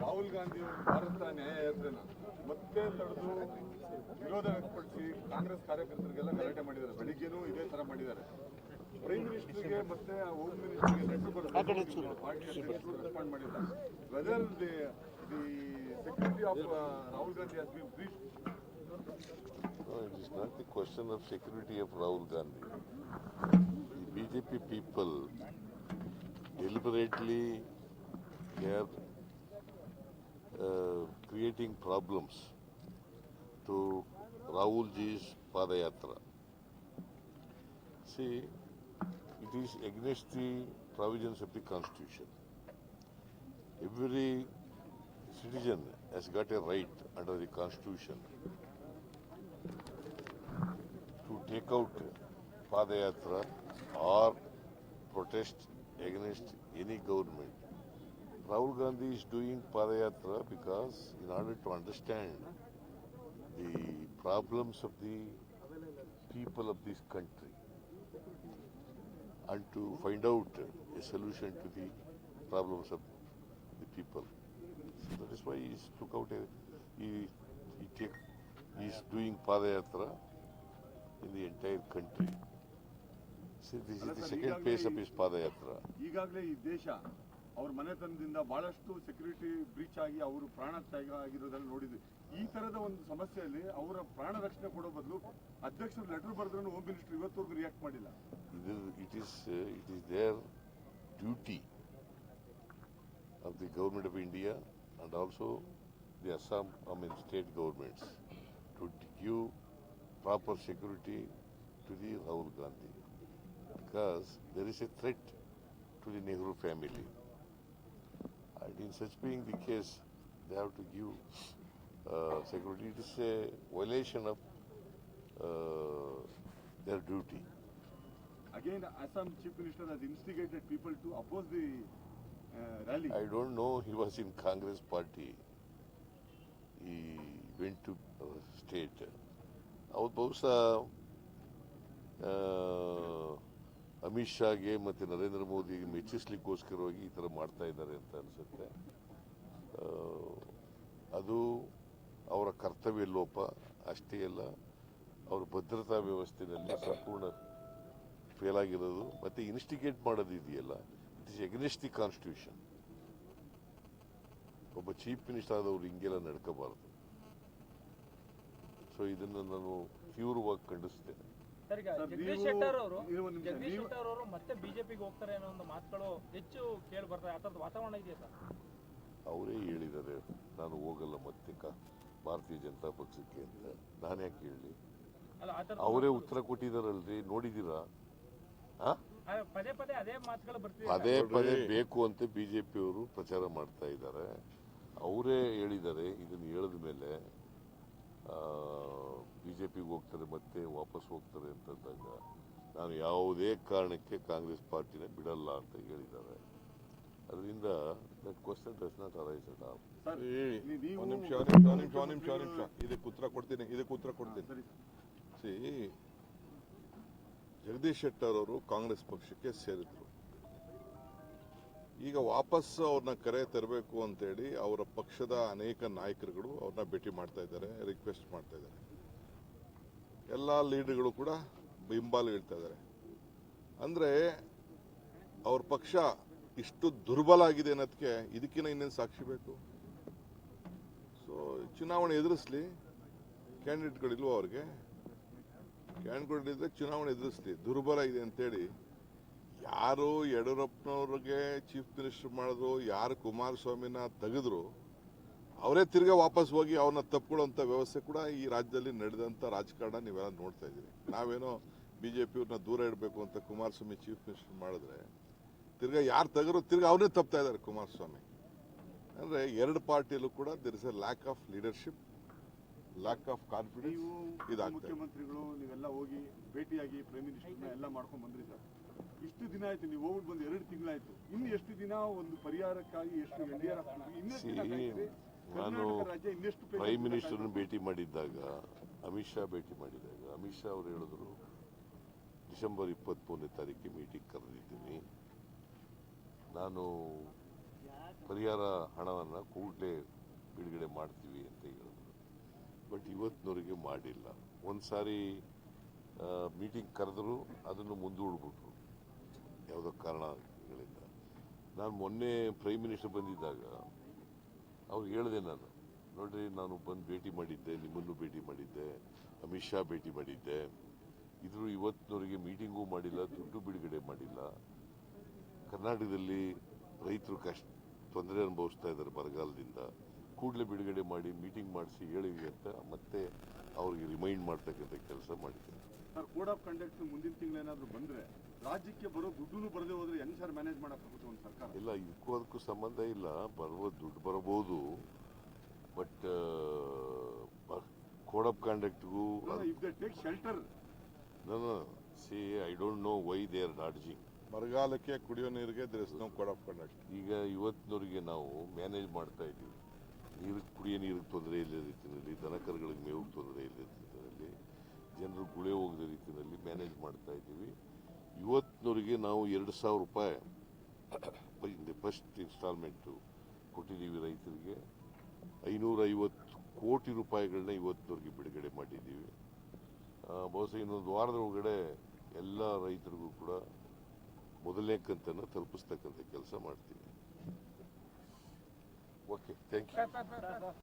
ರಾಹುಲ್ ಗಾಂಧಿ ಅವರು ಭಾರತ ನ್ಯಾಯಯಾತ್ರೆನ ಮತ್ತೆ ತಡೆದು ವಿರೋಧ ವ್ಯಕ್ತಪಡಿಸಿ ಕಾಂಗ್ರೆಸ್ ಕಾರ್ಯಕರ್ತರಿಗೆಲ್ಲ ಗಲಾಟೆ ಮಾಡಿದ್ದಾರೆ ಬೆಳಿಗ್ಗೆನೂ ಇದೇ ತರ ಮಾಡಿದ್ದಾರೆ ಪ್ರೈಮ್ ಮಿನಿಸ್ಟರ್ಗೆ ಮತ್ತೆ ಹೋಮ್ ಮಿನಿಸ್ಟರ್ಗೆ ಲೆಟರ್ ಬರೆದು ಪಾರ್ಟಿ ಅಧ್ಯಕ್ಷರು ರೆಸ್ಪಾಂಡ್ ಮಾಡಿಲ್ಲ whether the the security of Rahul Gandhi has been breach No, it is not the question of security of Rahul Gandhi. The BJP people deliberately they are uh, Uh, creating problems to Rahul ji's Padayatra. See, it is against the provisions of the constitution. Every citizen has got a right under the constitution to take out Padayatra or protest against any government. Rahul Gandhi is doing Padayatra because in order to understand the problems of the people of this country and to find out a solution to the problems of the people. So that is why he took out a, he, he take, is doing Padayatra in the entire country. See, this is the second phase of his Padayatra. ಅವ್ರ ಮನೆತನದಿಂದ ಬಹಳಷ್ಟು security breach ಆಗಿ ಅವರು ಪ್ರಾಣ ತ್ಯಾಗ ಆಗಿರೋದನ್ನ ನೋಡಿದ್ವಿ. ಈ ತರದ ಒಂದು ಸಮಸ್ಯೆಯಲ್ಲಿ ಅವರ ಪ್ರಾಣ ರಕ್ಷಣೆ ಕೊಡೋ ಬದಲು ಅಧ್ಯಕ್ಷರು ಲೆಟರ್ ಬರೆದ್ರೂ ಹೋಮ್ ಮಿನಿಸ್ಟರ್ ಇವತ್ತವರೆಗೂ ರಿಯಾಕ್ಟ್ ಮಾಡಿಲ್ಲ. It is it is their duty of the government of India and also the Assam I mean state governments to give proper security to the Rahul Gandhi because there is a threat to the Nehru family And in such being the case, they have to give uh, security. It is a violation of uh, their duty. Again, Assam chief minister has instigated people to oppose the uh, rally. I don't know. He was in Congress party. He went to uh, state. ಅವ್ರು ಬಹುಶಃ ಆ, ಅಮಿತ್ ಶಾಗೆ ಮತ್ತು ನರೇಂದ್ರ ಮೋದಿಗೆ ಮೆಚ್ಚಿಸ್ಲಿಕ್ಕೋಸ್ಕರವಾಗಿ ಈ ಥರ ಮಾಡ್ತಾ ಇದ್ದಾರೆ ಅಂತ ಅನಿಸುತ್ತೆ. ಅದು ಅವರ ಕರ್ತವ್ಯ ಲೋಪ, ಅಷ್ಟೇ ಅಲ್ಲ, ಅವರ ಭದ್ರತಾ ವ್ಯವಸ್ಥೆಯಲ್ಲಿ ಸಂಪೂರ್ಣ ಫೇಲ್ ಆಗಿರೋದು. ಮತ್ತು ಇನ್ಸ್ಟಿಗೇಟ್ ಮಾಡೋದು ಇದೆಯಲ್ಲ it is against the constitution ಒಬ್ಬ ಚೀಫ್ ಮಿನಿಸ್ಟರ್ ಆದವರು ಹಿಂಗೆಲ್ಲ ನಡ್ಕೋಬಾರ್ದು. ಸೊ ಇದನ್ನು ನಾನು ತೀವ್ರವಾಗಿ ಖಂಡಿಸ್ತೇನೆ ಸರ್ ಈಗ ಜಗದೀಶ್ ಶೆಟ್ಟರ್ ಅವರು ಜಗದೀಶ್ ಶೆಟ್ಟರ್ ಅವರು ಮತ್ತೆ ಬಿಜೆಪಿಗೆ ಹೋಗ್ತಾರೆ ಅನ್ನೋ ಒಂದು ಮಾತುಗಳು ಹೆಚ್ಚು ಕೇಳಿ ಬರ್ತಾರೆ. ಆ ಥರದ ವಾತಾವರಣ ಇದೆಯಾ ಸರ್? ಅವರೇ ಹೇಳಿದ್ದಾರೆ ನಾನು ಹೋಗಲ್ಲ ಮತ್ತೆ ಭಾರತೀಯ ಜನತಾ ಪಕ್ಷಕ್ಕೆ ಅಂತ. ನಾನು ಯಾಕೆ ಹೇಳಿ? ಅವರೇ ಉತ್ತರ ಕೊಟ್ಟಿದಾರಲ್ರಿ ನೋಡಿದ್ದೀರಾ? ಆ? ಆ, ಪದೇ ಪದೇ ಅದೇ ಮಾತುಗಳು ಬರ್ತಿದೆ ಪದೇ ಪದೇ ಬೇಕು ಅಂತ ಬಿಜೆಪಿಯವರು ಪ್ರಚಾರ ಮಾಡ್ತಾ ಇದ್ದಾರೆ. ಅವರೇ ಹೇಳಿದ್ದಾರೆ ಇದನ್ನು ಹೇಳಿದ ಮೇಲೆ ಬಿಜೆಪಿಗೆ ಹೋಗ್ತಾರೆ ಮತ್ತೆ ವಾಪಸ್ ಹೋಗ್ತಾರೆ ಅಂತಂದಾಗ ನಾನು ಯಾವುದೇ ಕಾರಣಕ್ಕೆ ಕಾಂಗ್ರೆಸ್ ಪಾರ್ಟಿನ ಬಿಡಲ್ಲ ಅಂತ ಹೇಳಿದ್ದಾರೆ. ಅದರಿಂದ that question does not arise at all ಒಂದ್ ನಿಮಿಷ ಒಂದ್ ನಿಮಿಷ ಒಂದ್ ನಿಮಿಷ ಒಂದ್ ನಿಮಿಷ ಇದಕ್ಕೆ ಉತ್ತರ ಕೊಡ್ತೀನಿ ಇದಕ್ಕೆ ಉತ್ತರ ಕೊಡ್ತೀನಿ. ಸರಿ ಸಿ ಜಗದೀಶ್ ಶೆಟ್ಟರ್ ಅವರು ಕಾಂಗ್ರೆಸ್ ಪಕ್ಷಕ್ಕೆ ಸೇರಿದ್ರು. ಈಗ ವಾಪಸ್ ಅವ್ರನ್ನ ಕರೆ ತರಬೇಕು ಅಂತೇಳಿ ಅವರ ಪಕ್ಷದ ಅನೇಕ ನಾಯಕರುಗಳು ಅವ್ರನ್ನ ಭೇಟಿ ಮಾಡ್ತಾ ಇದ್ದಾರೆ ರಿಕ್ವೆಸ್ಟ್ ಮಾಡ್ತಾ ಇದ್ದಾರೆ. ಎಲ್ಲ ಲೀಡರ್ಗಳು ಕೂಡ ಬೆಂಬಲ ಹೇಳ್ತಾ ಇದ್ದಾರೆ. ಅಂದರೆ ಅವ್ರ ಪಕ್ಷ ಇಷ್ಟು ದುರ್ಬಲ ಆಗಿದೆ ಅನ್ನೋದಕ್ಕೆ ಇದಕ್ಕಿಂತ ಇನ್ನೇನು ಸಾಕ್ಷಿ ಬೇಕು? ಸೊ ಚುನಾವಣೆ ಎದುರಿಸ್ಲಿ ಕ್ಯಾಂಡಿಡೇಟ್ಗಳಿಲ್ವೋ ಅವ್ರಿಗೆ? ಕ್ಯಾಂಡಿಡೇಟ್ಗಳಿದ್ರೆ ಚುನಾವಣೆ ಎದುರಿಸ್ಲಿ, ದುರ್ಬಲ ಇದೆ ಅಂತೇಳಿ ಯಾರು ಯಡಿಯೂರಪ್ಪನವ್ರಿಗೆ ಚೀಫ್ ಮಿನಿಸ್ಟರ್ ಮಾಡಿದ್ರು ಯಾರು ಕುಮಾರಸ್ವಾಮಿನ ತೆಗೆದ್ರು ಅವರೇ ತಿರ್ಗಾ ವಾಪಸ್ ಹೋಗಿ ಅವ್ರನ್ನ ತಪ್ಕೊಳ್ಳೋಂಥ ವ್ಯವಸ್ಥೆ ಕೂಡ ಈ ರಾಜ್ಯದಲ್ಲಿ ನಡೆದಂಥ ರಾಜಕಾರಣ ನೀವೆಲ್ಲ ನೋಡ್ತಾ ಇದ್ದೀರಿ. ನಾವೇನೋ ಬಿ ಜೆ ಪಿಯವ್ರನ್ನ ದೂರ ಇಡಬೇಕು ಅಂತ ಕುಮಾರಸ್ವಾಮಿ ಚೀಫ್ ಮಿನಿಸ್ಟರ್ ಮಾಡಿದ್ರೆ ತಿರ್ಗಾ ಯಾರು ತೆಗರು ತಿರ್ಗಾ ಅವನೇ ತಪ್ತಾ ಇದ್ದಾರೆ ಕುಮಾರಸ್ವಾಮಿ. ಅಂದ್ರೆ ಎರಡು ಪಾರ್ಟಿಯಲ್ಲೂ ಕೂಡ there is a lack of leadership lack of confidence ಇದಾಗ್ತದೆ ಇದಾಗ್ತಾ ಮುಖ್ಯಮಂತ್ರಿಗಳು ನೀವೆಲ್ಲ ಹೋಗಿ ಭೇಟಿಯಾಗಿ ಪ್ರೈಮ್ ಮಿನಿಸ್ಟರ್ನ ಎಲ್ಲ ಮಾಡ್ಕೊಂಡು ಬಂದ್ರಿ ಸರ್. ಇಷ್ಟು ದಿನ ಆಯ್ತು ನೀವು ಹೋಗ್ಬಿಟ್ಟು ಬಂದು ಎರಡು ತಿಂಗಳಾಯ್ತು. ಇನ್ನು ಎಷ್ಟು ದಿನ ಒಂದು ಪರಿಹಾರಕ್ಕಾಗಿ ಎಷ್ಟು ಎನ್ ಡಿ ಆರ್ ನಾನು ಪ್ರೈಮ್ ಮಿನಿಸ್ಟರ್ ಮಿನಿಸ್ಟರ್ನ ಭೇಟಿ ಮಾಡಿದ್ದಾಗ ಅಮಿತ್ ಶಾ ಭೇಟಿ ಮಾಡಿದಾಗ ಅಮಿತ್ ಶಾ ಅವರು ಹೇಳಿದ್ರು ಡಿಸೆಂಬರ್ ಇಪ್ಪತ್ತ್ಮೂರನೇ ತಾರೀಕಿಗೆ ಮೀಟಿಂಗ್ ಕರೆದಿದ್ದೀನಿ. ನಾನು ಪರಿಹಾರ ಹಣವನ್ನು ಕೂಡಲೇ ಬಿಡುಗಡೆ ಮಾಡ್ತೀವಿ ಅಂತ ಹೇಳಿದ್ರು. ಬಟ್ ಇವತ್ತಿನವರೆಗೆ ಮಾಡಿಲ್ಲ. ಒಂದು ಸಾರಿ ಮೀಟಿಂಗ್ ಕರೆದ್ರು ಅದನ್ನು ಮುಂದೂಡ್ಬಿಟ್ರು. ಯಾವುದೋ ಕಾರಣಗಳಿಂದ ನಾನು ಮೊನ್ನೆ ಪ್ರೈಮ್ ಮಿನಿಸ್ಟರ್ ಬಂದಿದ್ದಾಗ ಅವ್ರು ಹೇಳಿದೆ ನಾನು, ನೋಡ್ರಿ, ನಾನು ಬಂದು ಭೇಟಿ ಮಾಡಿದ್ದೆ, ನಿಮ್ಮನ್ನು ಭೇಟಿ ಮಾಡಿದ್ದೆ, ಅಮಿತ್ ಶಾ ಭೇಟಿ ಮಾಡಿದ್ದೆ. ಇದ್ರು ಇವತ್ತಿನವರಿಗೆ ಮೀಟಿಂಗೂ ಮಾಡಿಲ್ಲ, ದುಡ್ಡು ಬಿಡುಗಡೆ ಮಾಡಿಲ್ಲ. ಕರ್ನಾಟಕದಲ್ಲಿ ರೈತರು ಕಷ್ಟ, ತೊಂದರೆ ಅನುಭವಿಸ್ತಾ ಇದ್ದಾರೆ ಬರಗಾಲದಿಂದ. ಕೂಡಲೇ ಬಿಡುಗಡೆ ಮಾಡಿ ಮೀಟಿಂಗ್ ಮಾಡಿಸಿ ಹೇಳಿ ಅಂತ ಮತ್ತೆ ಅವ್ರಿಗೆ ರಿಮೈಂಡ್ ಮಾಡ್ತಕ್ಕಂಥ ಕೆಲಸ ಮಾಡಿದ್ದಾರೆ ಸರ್ ಕೋಡ್ ಆಫ್ ಕಂಡಕ್ಟ್ ಮುಂದಿನ ಏನಾದರೂ ಬಂದರೆ ರಾಜ್ಯಕ್ಕೆ ಬರೋ ದುಡ್ಡು ಬರದೇ ಹೋದ್ರೆ ಹೆಂಗ್ ಸರ್ ಮ್ಯಾನೇಜ್ ಮಾಡೋಕ್ಕಾಗುತ್ತೆ ಒಂದು ಸರ್ಕಾರ? ಇಲ್ಲ ಇದಕ್ಕೂ ಅದಕ್ಕೂ ಸಂಬಂಧ ಇಲ್ಲ. ಬರುವ ದುಡ್ಡು ಬರಬಹುದು ಬಟ್ ಕೋಡ್ ಆಫ್ ಕಂಡಕ್ಟ್ಗೂ ಇಫ್ ದೇ ಟೇಕ್ ಶೆಲ್ಟರ್ ನಾನು see I don't know why they are dodging ಬರಗಾಲಕ್ಕೆ ಕುಡಿಯೋ ನೀರಿಗೆ ಕೋಡ್ ಆಫ್ ಕಂಡಕ್ಟ್. ಈಗ ಇವತ್ತಿನವರಿಗೆ ನಾವು ಮ್ಯಾನೇಜ್ ಮಾಡ್ತಾ ಇದ್ದೀವಿ. ನೀರು, ಕುಡಿಯೋ ನೀರಿಗೆ ತೊಂದರೆ ಇಲ್ಲದ ರೀತಿಯಲ್ಲಿ, ದನ ಕರುಗಳಿಗೆ ಮೇವು ತೊಂದರೆ ಇಲ್ಲದ ರೀತಿಯಲ್ಲಿ, ಜನರು ಗುಳೆ ಹೋಗದ ರೀತಿಯಲ್ಲಿ ಮ್ಯಾನೇಜ್ ಮಾಡ್ತಾ ಇದ್ದೀವಿ. ಇವತ್ತಿನವರಿಗೆ ನಾವು ಎರಡು ಸಾವಿರ ರೂಪಾಯಿ ಫಸ್ಟ್ ಇನ್ಸ್ಟಾಲ್ಮೆಂಟು ಕೊಟ್ಟಿದ್ದೀವಿ ರೈತರಿಗೆ. ಐನೂರ ಐವತ್ತು ಕೋಟಿ ರೂಪಾಯಿಗಳನ್ನ ಇವತ್ತಿನವರೆಗೆ ಬಿಡುಗಡೆ ಮಾಡಿದ್ದೀವಿ. ಬಹುಶಃ ಇನ್ನೊಂದು ವಾರದ ಒಳಗಡೆ ಎಲ್ಲ ರೈತರಿಗೂ ಕೂಡ ಮೊದಲನೇ ಕಂತನ್ನು ತಲುಪಿಸ್ತಕ್ಕಂಥ ಕೆಲಸ ಮಾಡ್ತೀವಿ. ok, thank you.